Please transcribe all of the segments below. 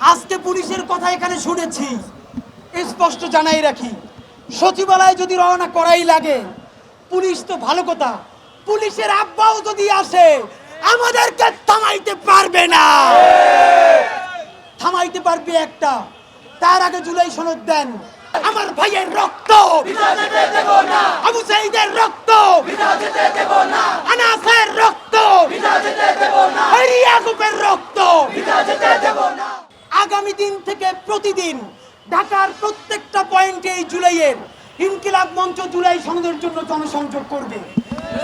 আজকে পুলিশের কথা এখানে শুনেছি। স্পষ্ট জানাই রাখি। সচিবালয় যদি রওনা করাই লাগে পুলিশ তো ভালো কথা। পুলিশের আব্বাও যদি আসে আমাদেরকে থামাইতে পারবে না। থামাইতে পারবে একটা। তার আগে জুলাই সনদ দেন। আমার ভাইয়ের রক্ত। আবু সাইদের রক্ত। আনাসের রক্ত। ইয়াকুবের রক্ত। আগামী দিন থেকে প্রতিদিন ঢাকার প্রত্যেকটা পয়েন্টে এই জুলাইয়ের ইনকিলাব মঞ্চ জুলাই সনদের জন্য জনসংযোগ করবে।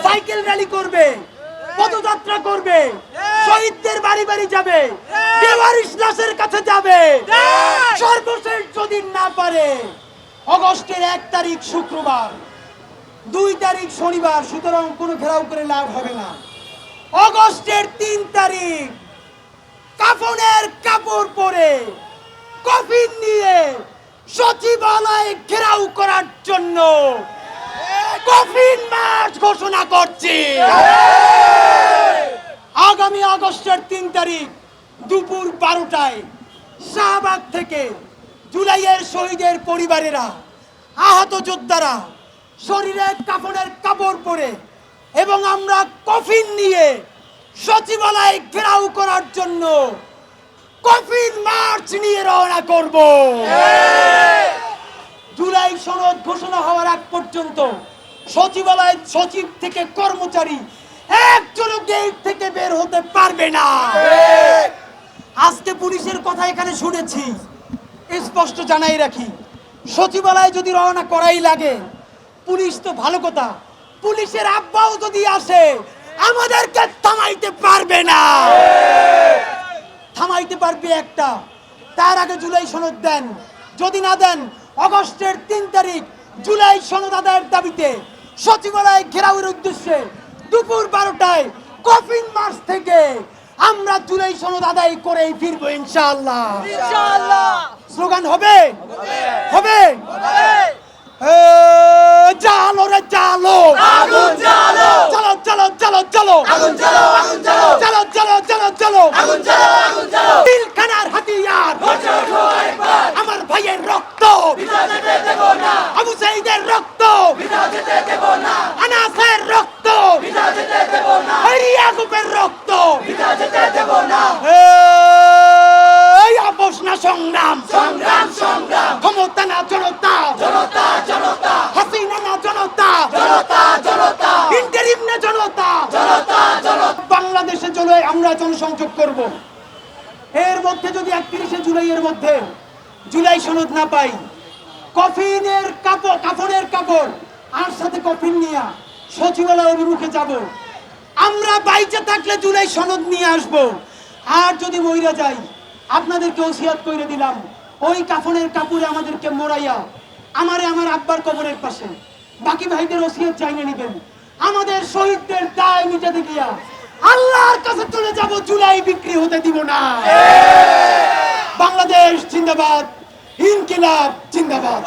সাইকেল র্যালি করবে, পদযাত্রা করবে, শহীদদের বাড়ি বাড়ি যাবে লাশের কাছে যাবে। সর্বশেষ যদি না পারে, অগস্টের এক তারিখ শুক্রবার, দুই তারিখ শনিবার, সুতরাং কোনো ঘেরাও করে লাভ হবে না। অগস্টের তিন তারিখ কাফনের কাপড় পরে কফিন নিয়ে সচিবালয় ঘেরাও করার জন্য কফিন মাস ঘোষণা করছি। আগামী আগস্টের তিন তারিখ দুপুর বারোটায় শাহবাগ থেকে জুলাইয়ের শহীদের পরিবারেরা, আহত যোদ্ধারা শরীরে কাপড়ের কাপড় পরে এবং আমরা কফিন নিয়ে সচিবালয় ঘেরাও করার জন্য কফিন মার্চ নিয়ে রওনা করব। জুলাই সনদ ঘোষণা হওয়ার আগ পর্যন্ত সচিবালয় সচিব থেকে কর্মচারী একজনও গেট থেকে বের হতে পারবে না। আজকে পুলিশের কথা এখানে শুনেছি। স্পষ্ট জানাই রাখি, সচিবালয় যদি রওনা করাই লাগে, পুলিশ তো ভালো কথা, পুলিশের আব্বাও যদি আসে আমাদেরকে থামাইতে পারবে না। থামাইতে পারবে একটা। তার আগে জুলাই সনদ দেন। যদি না দেন অগস্টের তিন তারিখ জুলাই সনদ আদায়ের দাবিতে সচিবালয় ঘেরাওয়ের উদ্দেশ্যে দুপুর বারোটায় কফিন মার্চ থেকে আমরা জুলাই সনদ আদায় করেই ফিরবো ইনশাআল্লাহ। স্লোগান হবে? হবে। চলো চলো আগুন জ্বালো আগুন জ্বালো। চলো চলো চলো চলো আগুন জ্বালো আগুন জ্বালো। পিলখানার হাতিয়ার। আমার ভাইয়ের রক্ত। আবু সাইদের রক্ত। আনাসের রক্ত। ইয়াকুবের রক্ত। এই আপোষ না সংগ্রাম। সংগ্রাম সংগ্রাম। ক্ষমতা না জনতা জনতা হাসিনা না জনতা জনতা জনতা ইন্টারিম না জনতা জনতা জনতা চলে আমরা জনসংযোগ করব। এর মধ্যে যদি একত্রিশে জুলাইয়ের মধ্যে জুলাই সনদ না পাই, কফিনের কাপড় কাপড়ের কাপড় আর সাথে কফিন নিয়ে সচিবালয় অভিমুখে যাব। আমরা বাইচে থাকলে জুলাই সনদ নিয়ে আসব। আর যদি মইরা যাই, আপনাদেরকে ওসিয়াত করে দিলাম, ওই কাফনের কাপড়ে আমাদেরকে মোড়াইয়া আমারে আমার আব্বার কবরের পাশে। বাকি ভাইদের ওসিয়ত চাইনে নিবেন। আমাদের শহীদদের দায় মিটাতে গিয়া আল্লাহর কাছে চলে যাব জুলাই বিক্রি হতে দিব না। বাংলাদেশ জিন্দাবাদ ইনকিলাব জিন্দাবাদ।